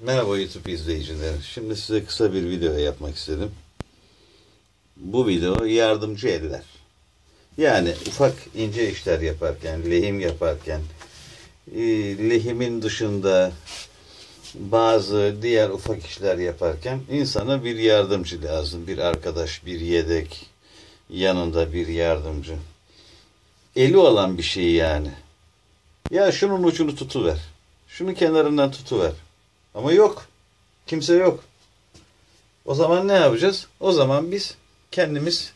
Merhaba YouTube izleyicileri. Şimdi size kısa bir video yapmak istedim. Bu video yardımcı eller. Yani ufak ince işler yaparken, lehim yaparken, e, lehimin dışında bazı diğer ufak işler yaparken insana bir yardımcı lazım. Bir arkadaş, bir yedek, yanında bir yardımcı. Eli olan bir şey yani. Ya şunun ucunu tutuver. Şunu kenarından tutuver. Ama yok. Kimse yok. O zaman ne yapacağız? O zaman biz kendimiz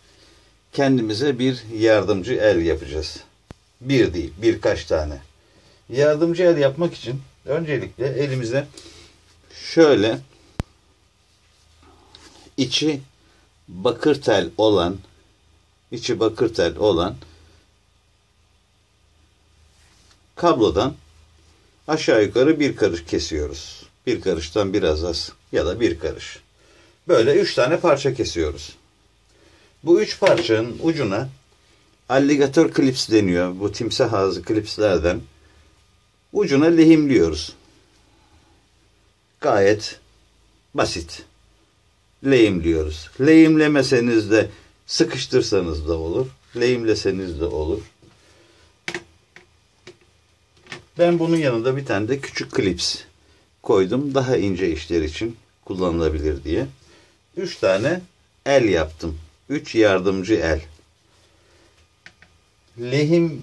kendimize bir yardımcı el yapacağız. Bir değil, birkaç tane. Yardımcı el yapmak için öncelikle elimize şöyle içi bakır tel olan içi bakır tel olan kablodan aşağı yukarı bir karış kesiyoruz. Bir karıştan biraz az ya da bir karış. Böyle üç tane parça kesiyoruz. Bu üç parçanın ucuna alligatör klips deniyor. Bu timsah ağzı klipslerden ucuna lehimliyoruz. Gayet basit. Lehimliyoruz. Lehimlemeseniz de sıkıştırsanız da olur. Lehimleseniz de olur. Ben bunun yanında bir tane de küçük klips koydum. Daha ince işler için kullanılabilir diye. Üç tane el yaptım. Üç yardımcı el. Lehim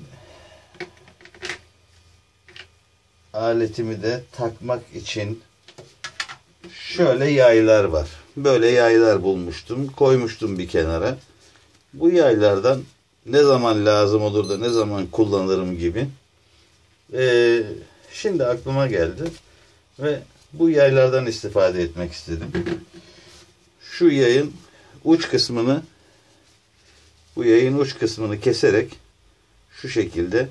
aletimi de takmak için şöyle yaylar var. Böyle yaylar bulmuştum. Koymuştum bir kenara. Bu yaylardan ne zaman lazım olur da ne zaman kullanırım gibi. Ee, şimdi aklıma geldi. Ve bu yaylardan istifade etmek istedim. Şu yayın uç kısmını bu yayın uç kısmını keserek şu şekilde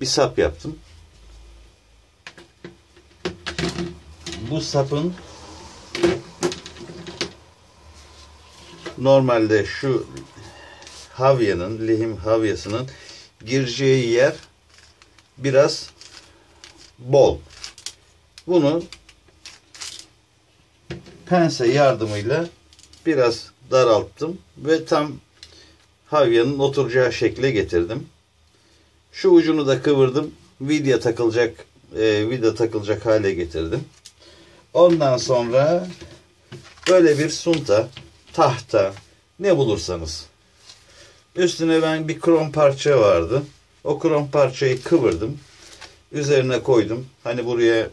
bir sap yaptım. Bu sapın normalde şu havyanın, lehim havyasının gireceği yer biraz bol. Bunu pense yardımıyla biraz daralttım ve tam havyanın oturacağı şekle getirdim. Şu ucunu da kıvırdım. Vidya takılacak e, vida takılacak hale getirdim. Ondan sonra böyle bir sunta, tahta ne bulursanız. Üstüne ben bir krom parça vardı. O krom parçayı kıvırdım. Üzerine koydum. Hani buraya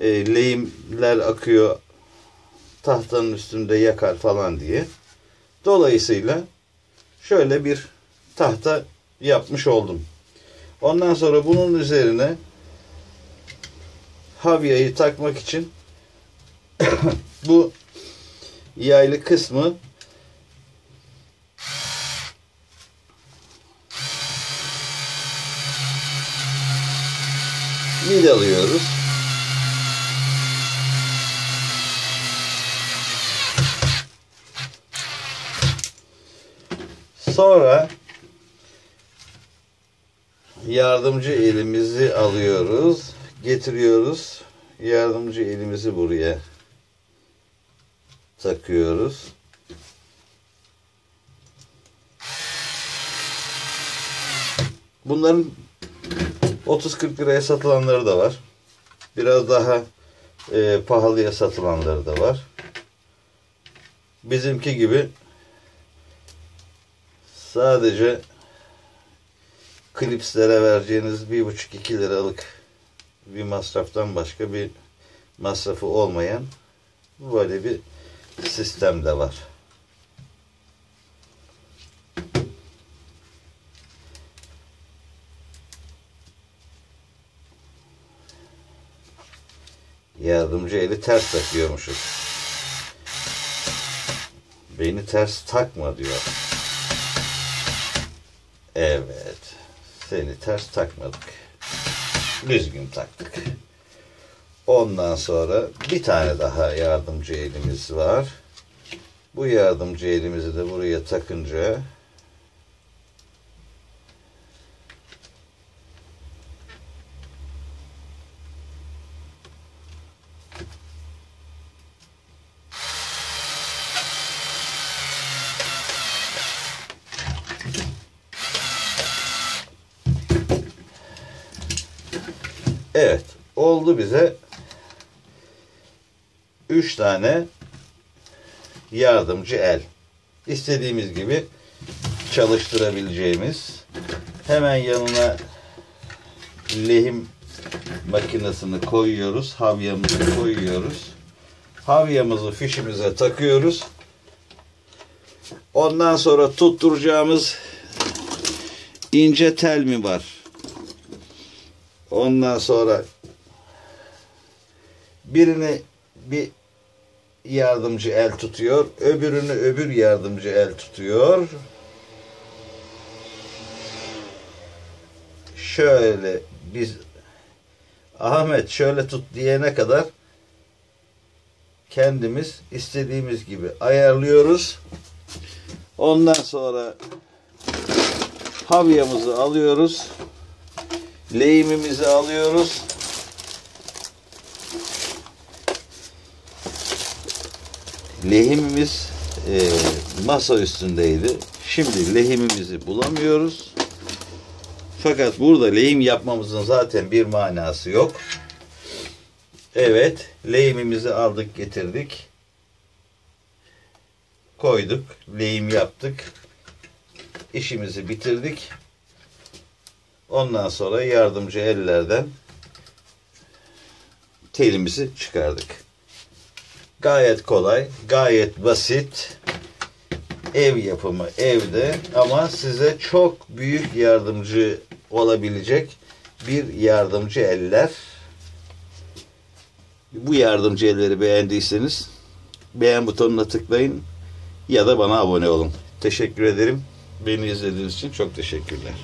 e, lehimler akıyor tahtanın üstünde yakar falan diye. Dolayısıyla şöyle bir tahta yapmış oldum. Ondan sonra bunun üzerine havyayı takmak için bu yaylı kısmı vidalıyoruz. Sonra yardımcı elimizi alıyoruz, getiriyoruz. Yardımcı elimizi buraya takıyoruz. Bunların 30-40 liraya satılanları da var. Biraz daha e, pahalıya satılanları da var. Bizimki gibi sadece klipslere vereceğiniz 1,5-2 liralık bir masraftan başka bir masrafı olmayan böyle bir sistem de var. Yardımcı eli ters takıyormuşuz. Beni ters takma diyor. Evet. Seni ters takmadık. Düzgün taktık. Ondan sonra bir tane daha yardımcı elimiz var. Bu yardımcı elimizi de buraya takınca Evet. Oldu bize 3 tane yardımcı el. İstediğimiz gibi çalıştırabileceğimiz. Hemen yanına lehim makinesini koyuyoruz. Havyamızı koyuyoruz. Havyamızı fişimize takıyoruz. Ondan sonra tutturacağımız ince tel mi var? Ondan sonra birini bir yardımcı el tutuyor, öbürünü öbür yardımcı el tutuyor. Şöyle biz Ahmet şöyle tut diyene kadar kendimiz istediğimiz gibi ayarlıyoruz. Ondan sonra havyamızı alıyoruz. Lehimimizi alıyoruz. Lehimimiz e, masa üstündeydi. Şimdi lehimimizi bulamıyoruz. Fakat burada lehim yapmamızın zaten bir manası yok. Evet, lehimimizi aldık, getirdik. Koyduk, lehim yaptık. İşimizi bitirdik. Ondan sonra yardımcı ellerden telimizi çıkardık. Gayet kolay, gayet basit. Ev yapımı evde ama size çok büyük yardımcı olabilecek bir yardımcı eller. Bu yardımcı elleri beğendiyseniz beğen butonuna tıklayın ya da bana abone olun. Teşekkür ederim. Beni izlediğiniz için çok teşekkürler.